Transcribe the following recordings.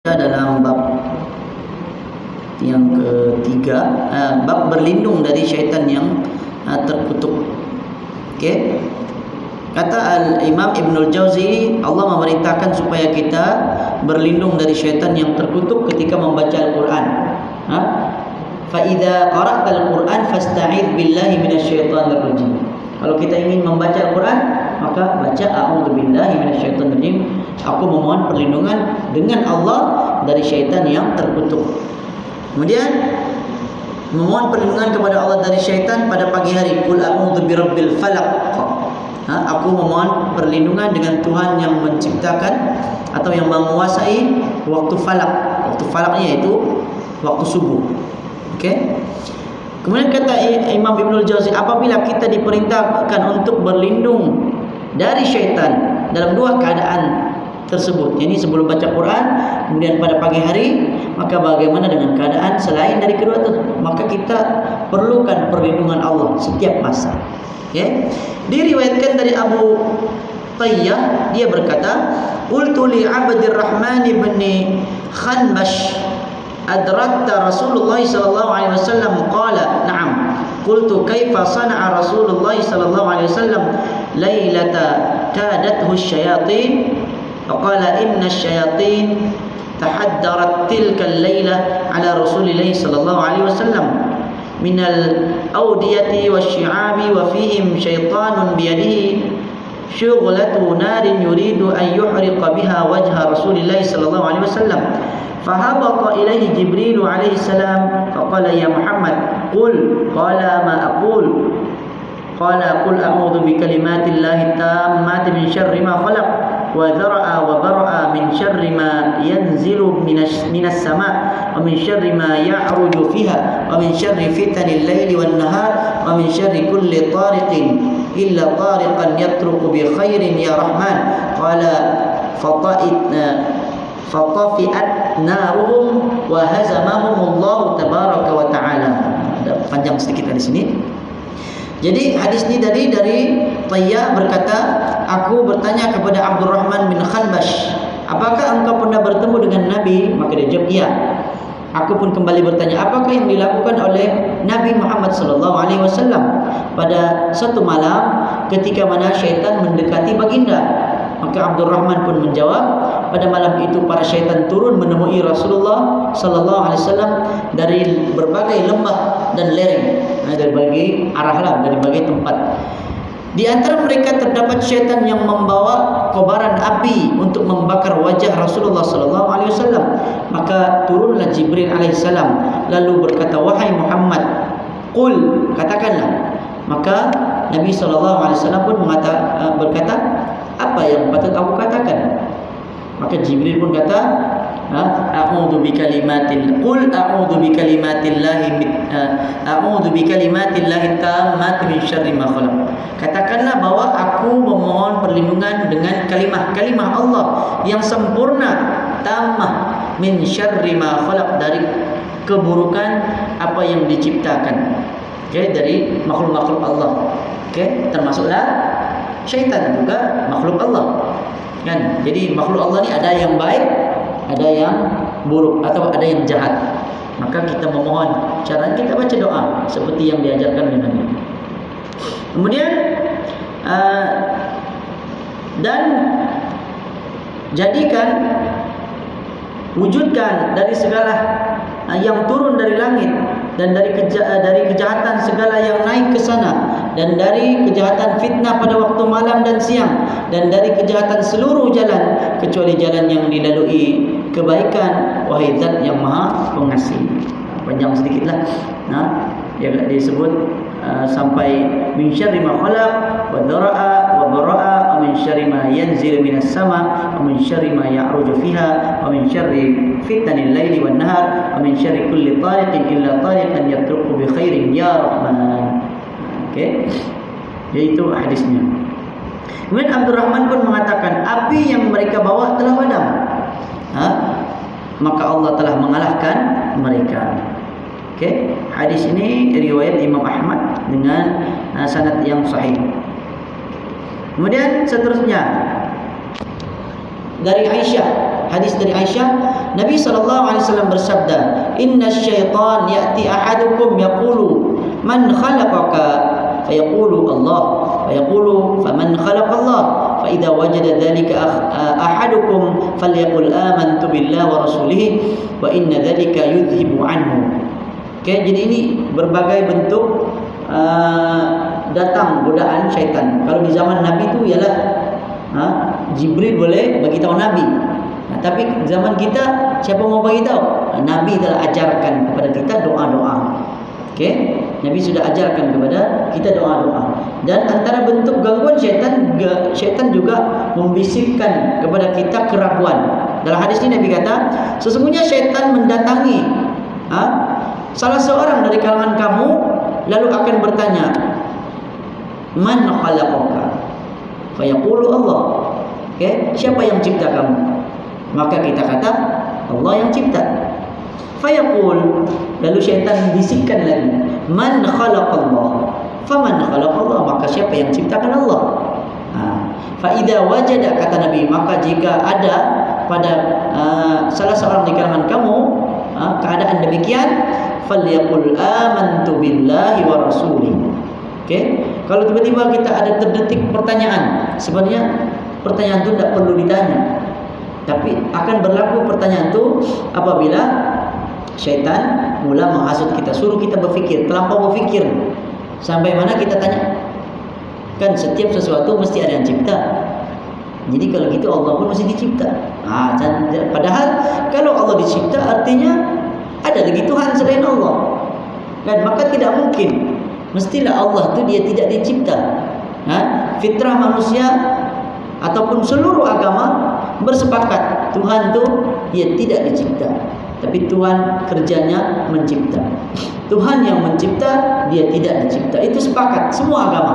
dalam bab yang ketiga uh, bab berlindung dari syaitan yang uh, terkutuk. Okey. Kata al imam ibnul jauzi Allah memerintahkan supaya kita berlindung dari syaitan yang terkutuk ketika membaca al-Quran. Ha? Fa idza qara'ta al-Quran fasta'id billahi minasyaitonir rajim kalau kita ingin membaca al-Quran maka baca a'udzubillahi minasyaitonirrajim aku memohon perlindungan dengan Allah dari syaitan yang terkutuk. Kemudian memohon perlindungan kepada Allah dari syaitan pada pagi hari. Qul a'udzu birabbil falaq. Ha, aku memohon perlindungan dengan Tuhan yang menciptakan atau yang menguasai waktu falak. Waktu falaknya iaitu waktu subuh. Okey. Kemudian kata Imam Ibnul Jauzi apabila kita diperintahkan untuk berlindung dari syaitan dalam dua keadaan tersebut. Ini sebelum baca Quran, kemudian pada pagi hari, maka bagaimana dengan keadaan selain dari kedua itu? Maka kita perlukan perlindungan Allah setiap masa. Ya. Diriwayatkan dari Abu Tayyah dia berkata, "Qultu li 'Abdir Rahman bin Khanbash adratta Rasulullah sallallahu alaihi wasallam qala, "Na'am." Qultu kaifa sana'a Rasulullah sallallahu alaihi wasallam lailata kadathu asyayatin فقال إن الشياطين تحدرت تلك الليلة على رسول الله صلى الله عليه وسلم من الأودية والشعاب وفيهم شيطان بيده شغلة نار يريد أن يحرق بها وجه رسول الله صلى الله عليه وسلم. فهبط إليه جبريل عليه السلام فقال يا محمد قل قال ما أقول؟ قال قل أعوذ بكلمات الله التامات من شر ما خلق. وذرأ وبرأ من شر ما ينزل من السماء ومن شر ما يعرج فيها ومن شر فتن الليل والنهار ومن شر كل طارق إلا طارقا يطرق بخير يا رحمن. قال فطئت فطفئت نارهم وهزمهم الله تبارك وتعالى. Panjang sedikit di sini Jadi hadis ini dari dari Tayyah berkata, aku bertanya kepada Abdurrahman bin Khanbash, apakah engkau pernah bertemu dengan Nabi? Maka dia jawab, iya. Aku pun kembali bertanya, apakah yang dilakukan oleh Nabi Muhammad sallallahu alaihi wasallam pada satu malam ketika mana syaitan mendekati baginda? Maka Abdurrahman pun menjawab, pada malam itu para syaitan turun menemui Rasulullah sallallahu alaihi wasallam dari berbagai lembah dan lereng dari berbagai arah lah dari berbagai tempat di antara mereka terdapat syaitan yang membawa kobaran api untuk membakar wajah Rasulullah sallallahu alaihi wasallam. Maka turunlah Jibril alaihissalam lalu berkata wahai Muhammad qul katakanlah. Maka Nabi sallallahu alaihi wasallam pun mengata, uh, berkata apa yang patut aku katakan? Maka Jibril pun kata, ha, a'udzu bikalimatil qul a'udzu bikalimatillahi a'udzu bikalimatillahi tammat min syarri ma khalaq. Katakanlah bahwa aku memohon perlindungan dengan kalimah-kalimah Allah yang sempurna. Tamah min syarri ma khalaq. Dari keburukan apa yang diciptakan. Okay, dari makhluk-makhluk Allah. Okay, termasuklah syaitan juga makhluk Allah. Kan? Jadi makhluk Allah ni ada yang baik ada yang buruk atau ada yang jahat. Maka kita memohon. Cara kita baca doa seperti yang diajarkan Nabi kemudian uh, dan jadikan wujudkan dari segala uh, yang turun dari langit dan dari keja uh, dari kejahatan segala yang naik ke sana dan dari kejahatan fitnah pada waktu malam dan siang dan dari kejahatan seluruh jalan kecuali jalan yang dilalui kebaikan wahai zat yang maha pengasih. Panjang sedikitlah. Nah dia disebut uh, sampai min syarri ma khalaq wa dara'a wa bara'a wa min syarri ma yanzil minas sama wa min syarri ma ya'ruju fiha wa min syarri fitnanil laili wan nahar wa min syarri kulli tariqin illa tariqan yatruku bi khairin ya rahman Okey. Yaitu hadisnya. Kemudian Abdul Rahman pun mengatakan api yang mereka bawa telah padam. Ha? Maka Allah telah mengalahkan mereka. Okey. Hadis ini riwayat Imam Ahmad dengan uh, sanad yang sahih. Kemudian seterusnya. Dari Aisyah. Hadis dari Aisyah. Nabi sallallahu alaihi wasallam bersabda inna syaitan ya'ti ahadukum yaqulu man khalaqaka fayaqulu Allah. Fayaqulu faman khalaqa Allah fa idza wajada dhalika ahadukum falyaqul amantu billahi wa rasulihi wa inna okay, jadi ini berbagai bentuk uh, datang godaan syaitan kalau di zaman Nabi itu ialah ha, Jibril boleh bagi tahu Nabi. Nah, tapi zaman kita siapa mau bagi tahu? Nabi telah ajarkan kepada kita doa-doa. Okey, Nabi sudah ajarkan kepada kita doa-doa. Dan antara bentuk gangguan syaitan syaitan juga membisikkan kepada kita keraguan. Dalam hadis ini Nabi kata, sesungguhnya syaitan mendatangi ha, salah seorang dari kalangan kamu lalu akan bertanya, "Man khalaqaka?" Fayaqulu Allah. Okay? Siapa yang cipta kamu? Maka kita kata Allah yang cipta. Fayaqul lalu syaitan bisikkan lagi, "Man khalaqallah?" Faman khalaqallah? Maka siapa yang ciptakan Allah? Ha. Fa idza wajada kata Nabi, maka jika ada pada uh, salah seorang di kalangan kamu uh, keadaan demikian, falyaqul amantu billahi wa rasulihi Okay? Kalau tiba-tiba kita ada terdetik pertanyaan, sebenarnya pertanyaan itu tidak perlu ditanya. Tapi akan berlaku pertanyaan itu apabila syaitan mula menghasut kita, suruh kita berfikir, terlampau berfikir. Sampai mana kita tanya? Kan setiap sesuatu mesti ada yang cipta. Jadi kalau gitu Allah pun mesti dicipta. Ah, padahal kalau Allah dicipta artinya ada lagi Tuhan selain Allah. Dan maka tidak mungkin Mestilah Allah tu dia tidak dicipta. Fitrah manusia ataupun seluruh agama bersepakat Tuhan tu dia tidak dicipta. Tapi Tuhan kerjanya mencipta. Tuhan yang mencipta dia tidak dicipta. Itu sepakat semua agama.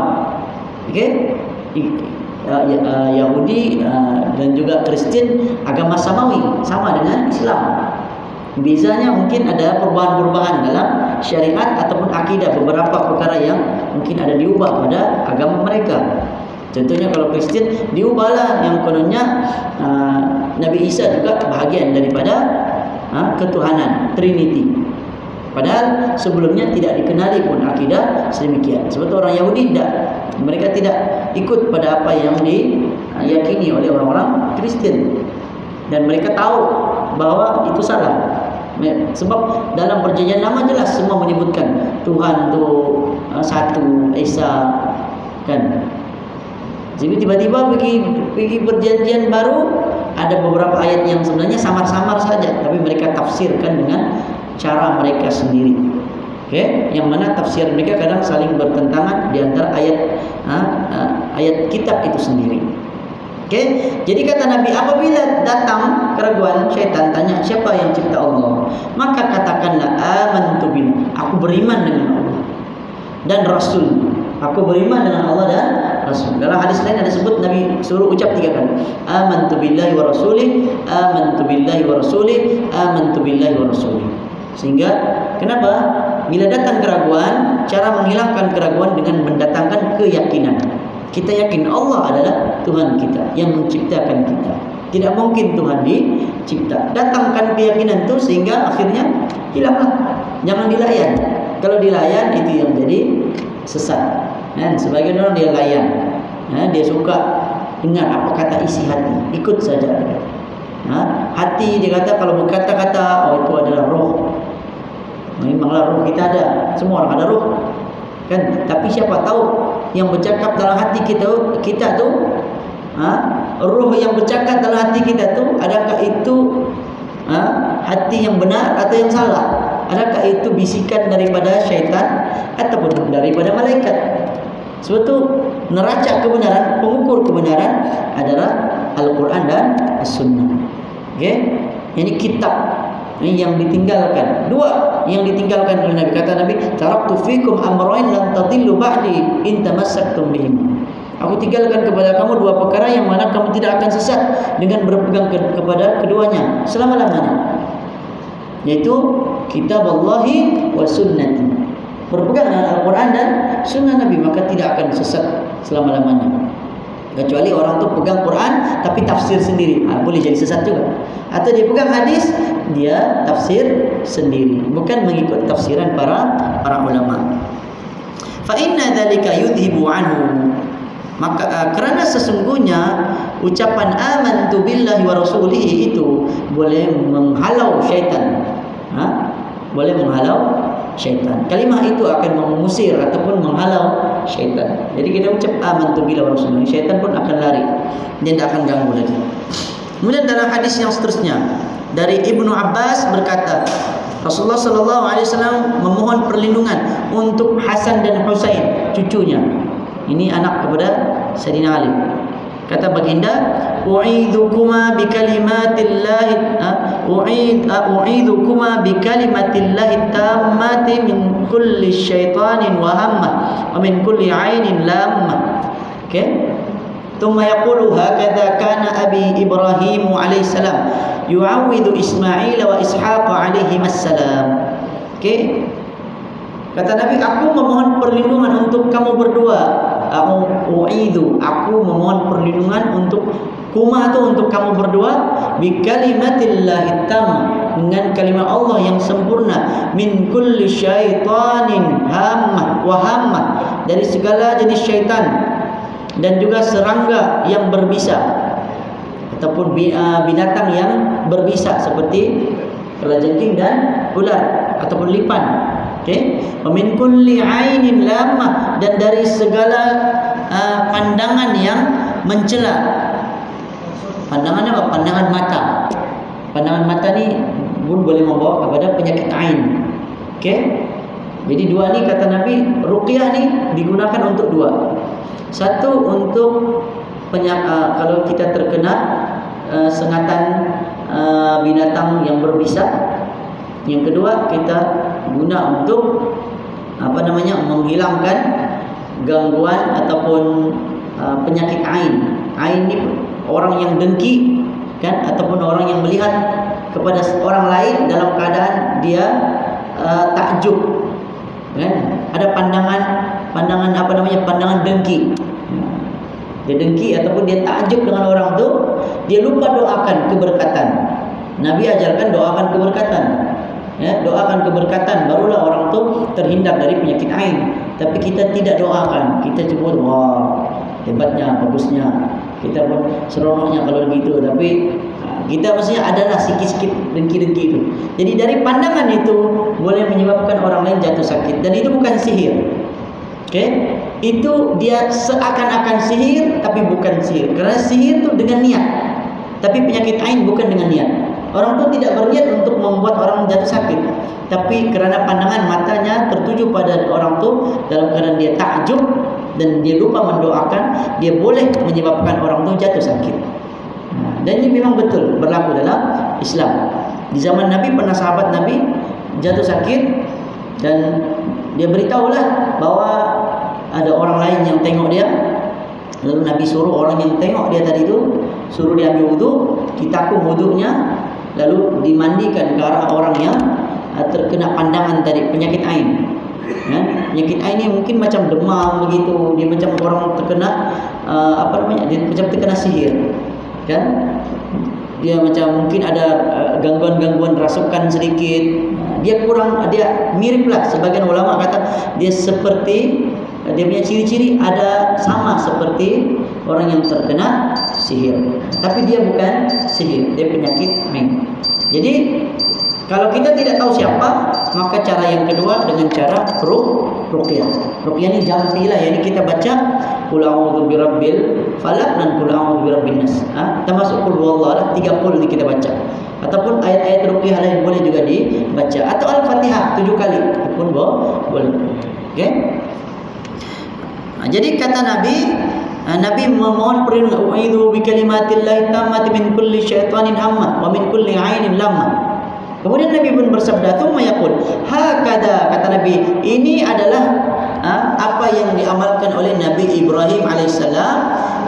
Okey? Ya, ya, uh, Yahudi uh, dan juga Kristen agama samawi sama dengan Islam. Bezanya mungkin ada perubahan-perubahan dalam syariat ataupun akidah beberapa perkara yang mungkin ada diubah pada agama mereka. Contohnya kalau Kristen diubahlah yang kononnya uh, Nabi Isa juga bahagian daripada uh, ketuhanan Trinity. Padahal sebelumnya tidak dikenali pun akidah sedemikian. Sebab orang Yahudi tidak mereka tidak ikut pada apa yang diyakini oleh orang-orang Kristen dan mereka tahu bahawa itu salah. Sebab dalam perjanjian lama jelas semua menyebutkan Tuhan tu uh, satu Isa kan. Jadi tiba-tiba pergi pergi perjanjian baru ada beberapa ayat yang sebenarnya samar-samar saja tapi mereka tafsirkan dengan cara mereka sendiri. Okey, yang mana tafsir mereka kadang saling bertentangan di antara ayat ha, uh, ayat kitab itu sendiri. Okay? Jadi kata Nabi apabila datang keraguan syaitan tanya siapa yang cipta Allah? Maka katakanlah amantu bil aku beriman dengan Allah dan Rasul. Aku beriman dengan Allah dan Rasul. Dalam hadis lain ada sebut Nabi suruh ucap tiga kali amantu billahi wa rasulih amantu billahi wa rasulih amantu billahi wa rasulih. Sehingga kenapa? Bila datang keraguan cara menghilangkan keraguan dengan mendatangkan keyakinan kita yakin Allah adalah Tuhan kita yang menciptakan kita. Tidak mungkin Tuhan dicipta. Datangkan keyakinan itu sehingga akhirnya hilanglah. Jangan dilayan. Kalau dilayan itu yang jadi sesat. Dan sebagian orang dia layan. Ya, dia suka dengar apa kata isi hati. Ikut saja. Ha? Hati dia kata kalau berkata-kata oh itu adalah roh. Memanglah roh kita ada. Semua orang ada roh. Kan? Tapi siapa tahu yang bercakap dalam hati kita kita tu ha, roh yang bercakap dalam hati kita tu adakah itu ha, hati yang benar atau yang salah? Adakah itu bisikan daripada syaitan ataupun daripada malaikat? Tu neraca kebenaran pengukur kebenaran adalah Al-Quran dan As-Sunnah. Okay? ini kitab yang ditinggalkan. Dua yang ditinggalkan oleh Nabi kata Nabi, "Taraktu fikum amrayn lan tadillu ba'di in tamassaktum bihim." Aku tinggalkan kepada kamu dua perkara yang mana kamu tidak akan sesat dengan berpegang ke kepada keduanya selama-lamanya. Yaitu kitab Allah wa sunnati. Berpegang dengan Al-Quran dan sunnah Nabi maka tidak akan sesat selama-lamanya. Kecuali orang tu pegang Quran tapi tafsir sendiri. Ha, boleh jadi sesat juga. Atau dia pegang hadis, dia tafsir sendiri. Bukan mengikut tafsiran para para ulama. Fa inna dzalika yudhibu anhu. Maka uh, kerana sesungguhnya ucapan amantu billahi wa rasulihi itu boleh menghalau syaitan. Ha? Boleh menghalau syaitan. Kalimah itu akan mengusir ataupun menghalau syaitan. Jadi kita ucap aman tu bila Rasulullah. Syaitan pun akan lari. Dia tidak akan ganggu lagi. Kemudian dalam hadis yang seterusnya dari Ibnu Abbas berkata, Rasulullah sallallahu alaihi wasallam memohon perlindungan untuk Hasan dan Husain, cucunya. Ini anak kepada Sayyidina Ali Kata baginda, "U'idukuma bi kalimatillah u'id u'idukuma bi kalimatillah tammati min kulli syaitanin wa hamma wa min kulli 'ainin lamma." Okey? ثم يقول هكذا كان أبي إبراهيم عليه السلام يعوذ إسماعيل وإسحاق عليهما السلام okay? kata Nabi aku memohon perlindungan untuk kamu berdua u'idu. Aku memohon perlindungan untuk kuma itu untuk kamu berdua. Bi kalimatillah dengan kalimat Allah yang sempurna. Min kulli syaitanin hamma wa hamma. Dari segala jenis syaitan dan juga serangga yang berbisa. Ataupun ah, binatang yang berbisa seperti kalajengking dan ular ataupun lipan Okey, min kulli ainin lamma dan dari segala uh, pandangan yang mencela. Pandangan apa? Pandangan mata. Pandangan mata ni pun boleh membawa kepada penyakit ain. Okey? Jadi dua ni kata Nabi, ruqyah ni digunakan untuk dua. Satu untuk penyak, uh, kalau kita terkena uh, sengatan uh, binatang yang berbisa. Yang kedua kita guna untuk apa namanya menghilangkan gangguan ataupun uh, penyakit ain. Ain ni orang yang dengki kan ataupun orang yang melihat kepada orang lain dalam keadaan dia uh, takjub. Kan? Ada pandangan pandangan apa namanya pandangan dengki. Dia dengki ataupun dia takjub dengan orang tu dia lupa doakan keberkatan. Nabi ajarkan doakan keberkatan ya, doakan keberkatan barulah orang tu terhindar dari penyakit ain tapi kita tidak doakan kita cuma wah hebatnya bagusnya kita pun seronoknya kalau begitu tapi ha, kita maksudnya adalah sikit-sikit dengki-dengki itu jadi dari pandangan itu boleh menyebabkan orang lain jatuh sakit dan itu bukan sihir Okay? Itu dia seakan-akan sihir tapi bukan sihir. Kerana sihir itu dengan niat. Tapi penyakit ain bukan dengan niat. Orang itu tidak berniat untuk membuat orang jatuh sakit. Tapi kerana pandangan matanya tertuju pada orang itu dalam keadaan dia takjub dan dia lupa mendoakan, dia boleh menyebabkan orang itu jatuh sakit. Dan ini memang betul berlaku dalam Islam. Di zaman Nabi pernah sahabat Nabi jatuh sakit dan dia beritahulah bahawa ada orang lain yang tengok dia Lalu Nabi suruh orang yang tengok dia tadi tu Suruh dia ambil wudhu Kita aku wudhunya lalu dimandikan ke arah orang yang uh, terkena pandangan tadi penyakit ain. Ya penyakit ain ni mungkin macam demam begitu. Dia macam orang terkena uh, apa namanya dia macam terkena sihir kan? Dia macam mungkin ada uh, gangguan-gangguan rasukan sedikit. Dia kurang dia miriplah sebagian ulama kata dia seperti dia punya ciri-ciri ada sama seperti orang yang terkena sihir. Tapi dia bukan sihir, dia penyakit main. Jadi kalau kita tidak tahu siapa, maka cara yang kedua dengan cara ruh ruqyah. Ruqyah ini jampilah, yani kita baca qul a'udzu birabbil falaq dan qul a'udzu birabbin nas. Ha? termasuk qul huwallahu lah, tiga qul ini kita baca. Ataupun ayat-ayat ruqyah lain boleh juga dibaca atau al-Fatihah tujuh kali pun boleh. Okey? Ha, jadi kata Nabi, Nabi memohon perlindungan uidu bi kalimatillahi tammati min kulli syaitanin hamma wa min kulli ainin lamma. Kemudian Nabi pun bersabda, "Tsumma yaqul, hakada," kata Nabi, ini adalah ha, apa yang diamalkan oleh Nabi Ibrahim alaihissalam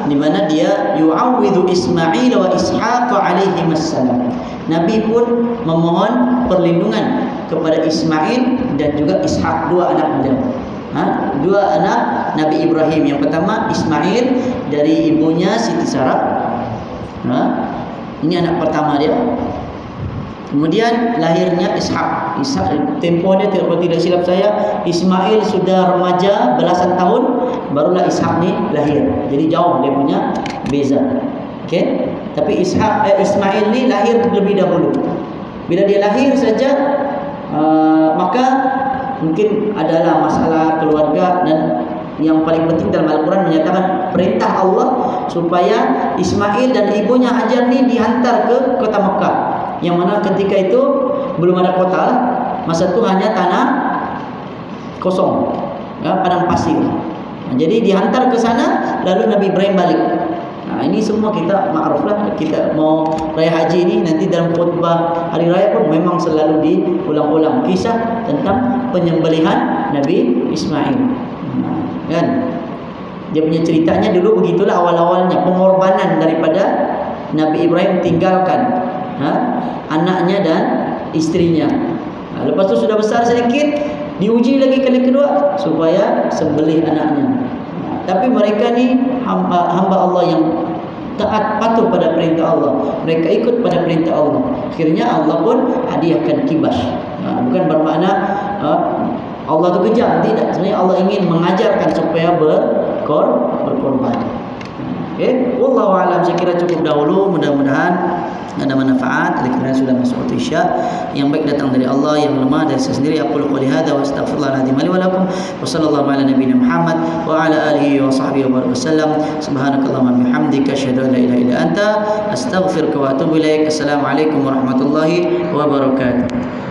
di mana dia yu'awwidhu Ismail wa Ishaq alaihi wassalam. Nabi pun memohon perlindungan kepada Ismail dan juga Ishaq dua anak beliau. Ha? Dua anak Nabi Ibrahim. Yang pertama Ismail dari ibunya Siti Sarah. Ha? Ini anak pertama dia. Kemudian lahirnya Ishak. Ishak tempoh dia tidak tidak silap saya, Ismail sudah remaja belasan tahun barulah Ishak ni lahir. Jadi jauh dia punya beza. Okey. Tapi Ishak eh, Ismail ni lahir lebih dahulu. Bila dia lahir saja uh, maka mungkin adalah masalah keluarga dan yang paling penting dalam Al-Quran menyatakan perintah Allah supaya Ismail dan ibunya Hajar ni dihantar ke kota Mekah. Yang mana ketika itu belum ada kota masa itu hanya tanah kosong ya, padang pasir. Jadi dihantar ke sana lalu Nabi Ibrahim balik Nah, ini semua kita ma'ruf lah kita mau raya haji ni nanti dalam khutbah hari raya pun memang selalu diulang-ulang kisah tentang penyembelihan Nabi Ismail. Nah, kan? Dia punya ceritanya dulu begitulah awal-awalnya pengorbanan daripada Nabi Ibrahim tinggalkan ha? anaknya dan istrinya. Nah, lepas tu sudah besar sedikit diuji lagi kali kedua supaya sembelih anaknya. Tapi mereka ni hamba, hamba Allah yang taat patuh pada perintah Allah. Mereka ikut pada perintah Allah. Akhirnya Allah pun hadiahkan kibas. Ha, bukan bermakna ha, Allah tu kejam. Tidak. Sebenarnya Allah ingin mengajarkan supaya berkor, berkorban. Okay. Wallahualam saya kira cukup dahulu. Mudah-mudahan ada manfaat kerana sudah masuk waktu isya yang baik datang dari Allah yang lemah dari saya sendiri. Aku lakukan lihada wa astaghfirullahaladzim li wa lakum. Wa sallallahu ala nabiyina Muhammad wa ala alihi wa sahbihi wa sallam subhanakallahumma bihamdika asyhadu an la ilaha illa anta astaghfiruka wa atubu ilaik. Assalamualaikum warahmatullahi wabarakatuh